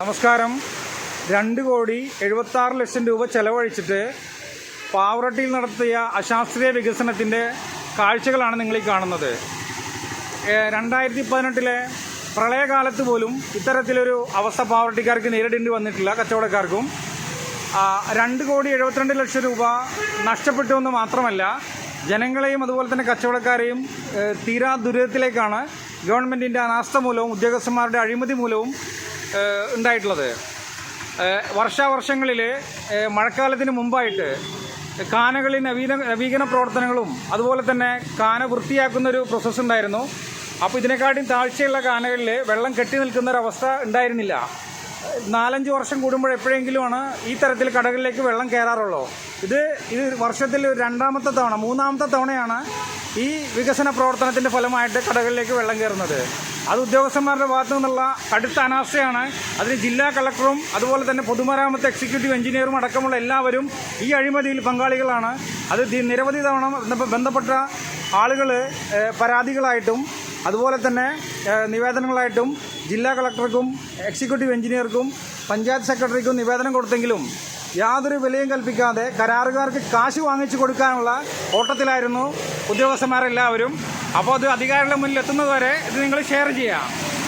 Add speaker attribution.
Speaker 1: നമസ്കാരം. രണ്ട് കോടി എഴുപത്തി ആറ് ലക്ഷം രൂപ ചെലവഴിച്ചിട്ട് പാവറട്ടിയിൽ നടത്തിയ അശാസ്ത്രീയ വികസനത്തിന്റെ കാഴ്ചകളാണ് നിങ്ങൾ ഈ കാണുന്നത്. രണ്ടായിരത്തി പതിനെട്ടിലെ പ്രളയകാലത്ത് പോലും ഇത്തരത്തിലൊരു അവസ്ഥ പാവറട്ടിക്കാർക്ക് നേരിടേണ്ടി വന്നിട്ടില്ല കച്ചവടക്കാർക്കും. രണ്ട് കോടി എഴുപത്തിരണ്ട് ലക്ഷം രൂപ നഷ്ടപ്പെട്ടു എന്ന് മാത്രമല്ല ജനങ്ങളെയും അതുപോലെ തന്നെ കച്ചവടക്കാരെയും തീരാ ദുരിതത്തിലേക്കാണ് ഗവൺമെന്റിന്റെ അനാസ്ഥ മൂലവും ഉദ്യോഗസ്ഥന്മാരുടെ അഴിമതി മൂലവും ഉണ്ടായിട്ടുള്ളത്. വർഷാവർഷങ്ങളിൽ മഴക്കാലത്തിന് മുമ്പായിട്ട് കാനകളിൽ നവീന നവീകരണ പ്രവർത്തനങ്ങളും അതുപോലെ തന്നെ കാന വൃത്തിയാക്കുന്ന ഒരു പ്രോസസ്സ് ഉണ്ടായിരുന്നു. അപ്പോൾ ഇതിനെക്കാട്ടിയും താഴ്ചയുള്ള കാനകളിൽ വെള്ളം കെട്ടി നിൽക്കുന്ന ഒരവസ്ഥ ഉണ്ടായിരുന്നില്ല. നാലഞ്ച് വർഷം കൂടുമ്പോൾ എപ്പോഴെങ്കിലുമാണ് ഈ തരത്തിൽ കടകളിലേക്ക് വെള്ളം കയറാറുള്ളൂ. ഇത് ഇത് വർഷത്തിൽ രണ്ടാമത്തെ തവണ മൂന്നാമത്തെ തവണയാണ് ഈ വികസന പ്രവർത്തനത്തിന്റെ ഫലമായിട്ട് കടകളിലേക്ക് വെള്ളം കയറുന്നത്. അത് ഉദ്യോഗസ്ഥന്മാരുടെ ഭാഗത്തു നിന്നുള്ള കടുത്ത അനാസ്ഥയാണ്. അതിന് ജില്ലാ കളക്ടറും അതുപോലെ തന്നെ പൊതുമരാമത്ത് എക്സിക്യൂട്ടീവ് എഞ്ചിനീയറും അടക്കമുള്ള എല്ലാവരും ഈ അഴിമതിയിൽ പങ്കാളികളാണ്. അത് നിരവധി തവണ ബന്ധപ്പെട്ട ആളുകൾ പരാതികളായിട്ടും അതുപോലെ തന്നെ നിവേദനങ്ങളായിട്ടും ജില്ലാ കളക്ടർക്കും എക്സിക്യൂട്ടീവ് എഞ്ചിനീയർക്കും പഞ്ചായത്ത് സെക്രട്ടറിക്കും നിവേദനം കൊടുത്തെങ്കിലും യാതൊരു വിലയും കൽപ്പിക്കാതെ കരാറുകാർക്ക് കാശ് വാങ്ങിച്ചു കൊടുക്കാനുള്ള ഓട്ടത്തിലായിരുന്നു ഉദ്യോഗസ്ഥന്മാരെല്ലാവരും അപ്പോൾ അത് അധികാരികളുടെ മുന്നിൽ എത്തുന്നതുവരെ ഇത് നിങ്ങൾ ഷെയർ ചെയ്യാം.